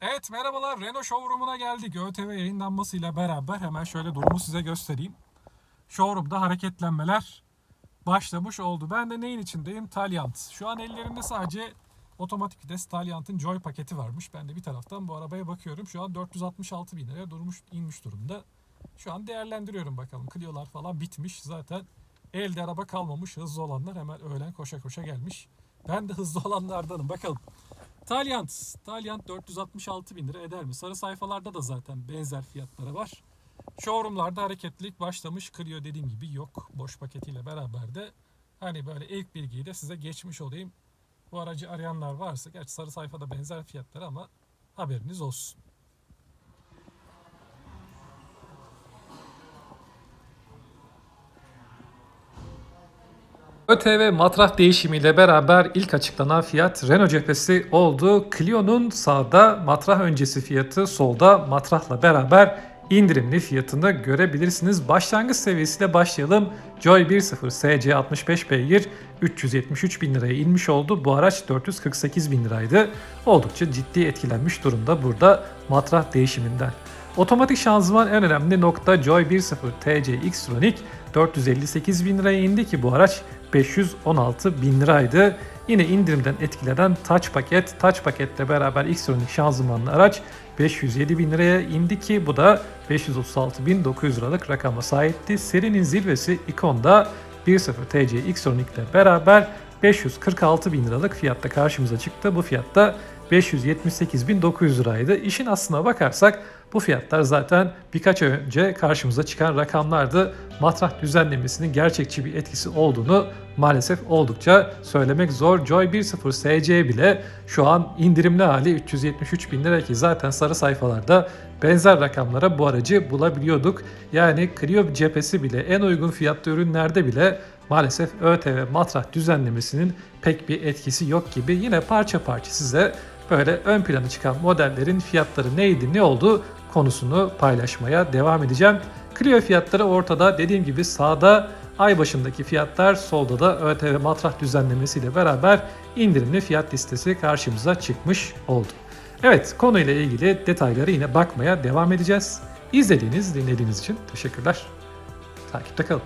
Evet merhabalar Renault Showroom'una geldik. ÖTV yayınlanmasıyla beraber hemen şöyle durumu size göstereyim. Showroom'da hareketlenmeler başlamış oldu. Ben de neyin içindeyim? Talyant. Şu an ellerimde sadece otomatik vites Talyant'ın Joy paketi varmış. Ben de bir taraftan bu arabaya bakıyorum. Şu an 466 bin liraya durmuş, inmiş durumda. Şu an değerlendiriyorum bakalım. Clio'lar falan bitmiş. Zaten elde araba kalmamış. Hızlı olanlar hemen öğlen koşa koşa gelmiş. Ben de hızlı olanlardanım. Bakalım. Talyant. Talyant 466 bin lira eder mi? Sarı sayfalarda da zaten benzer fiyatlara var. Showroomlarda hareketlilik başlamış. Clio dediğim gibi yok. Boş paketiyle beraber de hani böyle ilk bilgiyi de size geçmiş olayım. Bu aracı arayanlar varsa gerçi sarı sayfada benzer fiyatlar ama haberiniz olsun. ÖTV matrah değişimiyle beraber ilk açıklanan fiyat Renault cephesi oldu. Clio'nun sağda matrah öncesi fiyatı, solda matrahla beraber indirimli fiyatını görebilirsiniz. Başlangıç seviyesiyle başlayalım. Joy 1.0 SC 65 beygir 373 bin liraya inmiş oldu. Bu araç 448 bin liraydı. Oldukça ciddi etkilenmiş durumda burada matrah değişiminden. Otomatik şanzıman en önemli nokta Joy 1.0 TC X-Tronic 458 bin liraya indi ki bu araç 516 bin liraydı. Yine indirimden etkilenen Touch paket, Touch paketle beraber X-Tronic şanzımanlı araç 507 bin liraya indi ki bu da 536.900 liralık rakama sahipti. Serinin zirvesi Icon'da 1.0 TC X-Tronic ile beraber 546 bin liralık fiyatta karşımıza çıktı. Bu fiyatta 578.900 liraydı. İşin aslına bakarsak bu fiyatlar zaten birkaç ay önce karşımıza çıkan rakamlardı. Matrah düzenlemesinin gerçekçi bir etkisi olduğunu maalesef oldukça söylemek zor. Joy 1.0 SC bile şu an indirimli hali 373 bin lira ki zaten sarı sayfalarda benzer rakamlara bu aracı bulabiliyorduk. Yani Clio cephesi bile en uygun fiyatlı ürünlerde bile maalesef ÖTV matrah düzenlemesinin pek bir etkisi yok gibi. Yine parça parça size böyle ön plana çıkan modellerin fiyatları neydi ne oldu konusunu paylaşmaya devam edeceğim. Clio fiyatları ortada dediğim gibi sağda ay başındaki fiyatlar solda da ÖTV matrah düzenlemesiyle beraber indirimli fiyat listesi karşımıza çıkmış oldu. Evet konuyla ilgili detayları yine bakmaya devam edeceğiz. İzlediğiniz, dinlediğiniz için teşekkürler. Takipte kalın.